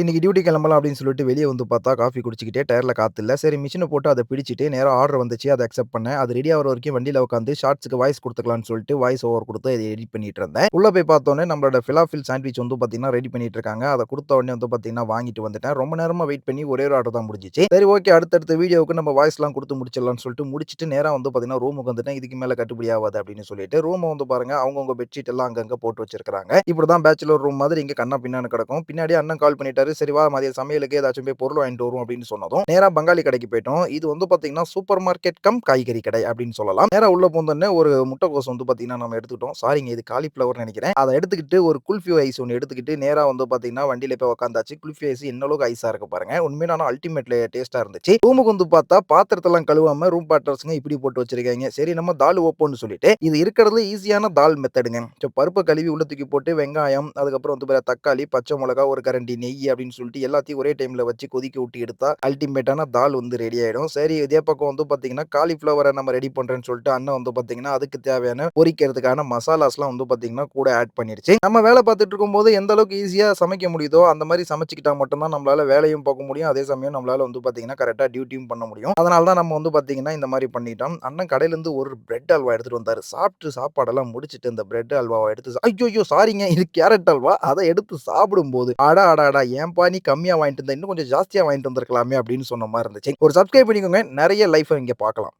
இன்றைக்கி டியூட்டி கிளம்பலாம் அப்படின்னு சொல்லிட்டு வெளியே வந்து பார்த்தா, காஃபி குடிச்சிக்கிட்டே டயரில் காற்று இல்லை சரி மிஷினை போட்டு அதை பிடிச்சிட்டு நேராக ஆர்டர் வந்துச்சு. அதை அக்செப்ட் பண்ணேன். அது ரெடி ஆகிற வரைக்கும் வண்டியில் உட்காந்து ஷார்ட்ஸ்க்கு வாய்ஸ் கொடுத்துக்கலாம்னு சொல்லிட்டு வாய்ஸ் ஓவர் கொடுத்து அதை எடிட் பண்ணிட்டு இருந்தேன். உள்ளே போய் பார்த்தோன்னே நம்மளோட ஃபிலாஃபில் சாண்ட்விச் வந்து பார்த்தீங்கன்னா, ரெடி பண்ணிட்டு இருக்காங்க. அதை கொடுத்த உடனே வந்து பார்த்தீங்கன்னா, வாங்கிட்டு வந்துட்டேன். ரொம்ப நேரமாக வெயிட் பண்ணி ஒரே ஒரு ஆர்டர் தான் முடிஞ்சிச்சு சரி ஓகே அடுத்தடுத்த வீடியோவுக்கு நம்ம வாய்ஸ்லாம் கொடுத்து முடிச்சிடலாம்னு சொல்லிட்டு முடிச்சுட்டு நேராக வந்து பார்த்தீங்கன்னா, ரூமுக்கு வந்துட்டேன். இதுக்கு மேலே கட்டுப்படி ஆகாது அப்படின்னு சொல்லிட்டு ரூமை வந்து பாருங்க அவங்கவுங்க பெட்ஷீட் எல்லாம் அங்கங்கே போட்டு வச்சிருக்காங்க. இப்படிதான் பேச்சுலர் ரூம் மாதிரி இங்கே கண்ணா பின்னான்னு கிடக்கும். பின்னாடி அண்ணன் கால் பண்ணிட்டு சரி சரிவா மதியம் சமையலுக்கு ஏதாச்சும் போய் பொருள் வாங்கிட்டு வருவோம் அப்படின்னு சொன்னதும், நேரா பங்காளி கடைக்கு போயிட்டோம். இது வந்து பார்த்தீங்கன்னா, சூப்பர் மார்க்கெட் கம் காய்கறி கடை அப்படின்னு சொல்லலாம். நேரா உள்ள பூந்தோனே ஒரு முட்டைக்கோஸ் வந்து பார்த்தீங்கன்னா, நம்ம எடுத்துக்கிட்டோம். சாரிங்க இது காலிஃபிளவர் நினைக்கிறேன் அதை எடுத்துக்கிட்டு ஒரு குல்ஃபி ஐஸ் ஒன்று எடுத்துக்கிட்டு நேரா வந்து பார்த்தீங்கன்னா, வண்டியில போய் உட்காந்தாச்சு. குல்ஃபி ஐஸ் என்ன அளவுக்கு ஐஸா இருக்கு பாருங்க. உண்மையான அல்டிமேட்ல டேஸ்டா இருந்துச்சு. ரூமுக்கு வந்து பார்த்தா பாத்திரத்தெல்லாம் கழுவாம ரூம் பாட்டர்ஸ்ங்க இப்படி போட்டு வச்சிருக்காங்க சரி நம்ம தால் ஓப்போன்னு சொல்லிட்டு, இது இருக்கிறதுல ஈஸியான தால் மெத்தடுங்க. சோ கழுவி உள்ள தூக்கி போட்டு வெங்காயம், அதுக்கப்புறம் வந்து தக்காளி, பச்சை மிளகா, ஒரு கரண்டி நெய் அப்படின்னு சொல்லிட்டு எல்லாத்தையும் ஒரே டைம்ல வச்சு கொதிக்க விட்டு எடுத்தா அல்டிமேட்டான தால் வந்து ரெடி ஆயிடும். சரி இதே பக்கம் வந்து பார்த்தீங்கன்னா, காலிஃப்ளவரை நம்ம ரெடி பண்றேன்னு சொல்லிட்டு அண்ணன் வந்து பார்த்தீங்கன்னா, அதுக்கு தேவையான பொரிக்கிறதுக்கான மசாலாஸ்லாம் வந்து பார்த்தீங்கன்னா, கூட ஆட் பண்ணிருச்சு. நம்ம வேலை பார்த்துட்டு இருக்கும்போது எந்த அளவுக்கு ஈஸியா சமைக்க முடியுதோ, அந்த மாதிரி சமைச்சுக்கிட்டா மட்டும்தான் நம்மளால வேலையும் பார்க்க முடியும். அதே சமயம் நம்மளால வந்து பார்த்தீங்கன்னா, கரெக்டாக டியூட்டியும் பண்ண முடியும். அதனால தான் நம்ம வந்து பார்த்தீங்கன்னா, இந்த மாதிரி பண்ணிட்டோம். அண்ணன் கடையிலேருந்து ஒரு பிரெட் அல்வா எடுத்துட்டு வந்தாரு. சாப்பிட்டு சாப்பாடெல்லாம் முடிச்சுட்டு இந்த பிரெட் அல்வாவை எடுத்து ஐயோ சாரிங்க இது கேரட் அல்வா. அதை எடுத்து சாப்பிடும்போது, அடா அடாடா ஏன் ஏன்பா நீ கம்மியாக வாங்கிட்டு வந்த? இன்னும் கொஞ்சம் ஜாஸ்தியாக வாங்கிட்டு வந்திருக்கலாமே அப்படின்னு சொன்ன மாதிரி இருந்துச்சு. ஒரு சப்ஸ்கிரைப் பண்ணிக்கோங்க. நிறைய லைஃப்பை இங்கே பார்க்கலாம்.